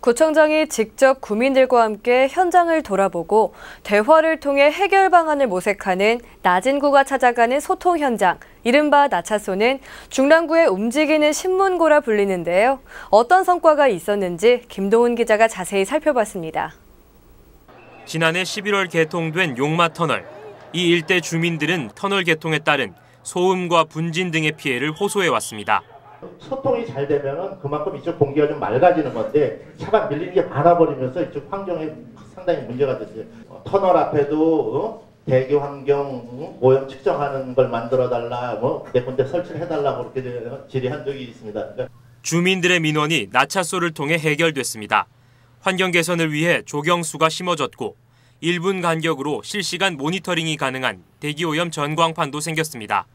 구청장이 직접 구민들과 함께 현장을 돌아보고 대화를 통해 해결 방안을 모색하는 나진구가 찾아가는 소통 현장, 이른바 나차소는 중랑구의 움직이는 신문고라 불리는데요. 어떤 성과가 있었는지 김동훈 기자가 자세히 살펴봤습니다. 지난해 11월 개통된 용마 터널. 이 일대 주민들은 터널 개통에 따른 소음과 분진 등의 피해를 호소해 왔습니다. 소통이 잘 되면은 그만큼 이쪽 공기가 좀 맑아지는 건데 차가 밀리는 게 많아버리면서 이쪽 환경에 상당히 문제가 됐어요. 어, 터널 앞에도 어? 대기 환경 어? 오염 측정하는 걸 만들어 달라 뭐내 군데 설치를 해달라고 그렇게 질의한 적이 있습니다. 그러니까 주민들의 민원이 나차소를 통해 해결됐습니다. 환경 개선을 위해 조경수가 심어졌고 1분 간격으로 실시간 모니터링이 가능한 대기오염 전광판도 생겼습니다.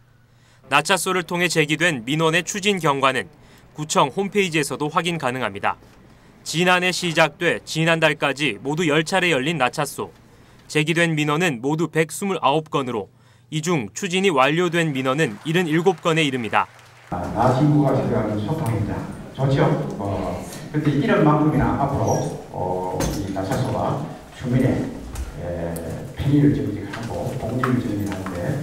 나차소를 통해 제기된 민원의 추진 경과는 구청 홈페이지에서도 확인 가능합니다. 지난해 시작돼 지난달까지 모두 10차례 열린 나차소. 제기된 민원은 모두 129건으로 이 중 추진이 완료된 민원은 77건에 이릅니다. 나신구가 제기하는 소통입니다. 좋죠? 어, 근데 이런 만큼이나 앞으로 어, 이 나차소가 주민의 에, 편의를 증진하고 공기를 증진하는데 에,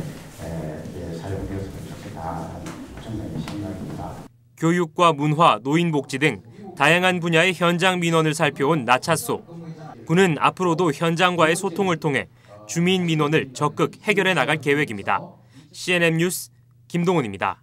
교육과 문화, 노인복지 등 다양한 분야의 현장 민원을 살펴온 나차소. 군은 앞으로도 현장과의 소통을 통해 주민 민원을 적극 해결해 나갈 계획입니다. CNN 뉴스 김동훈입니다.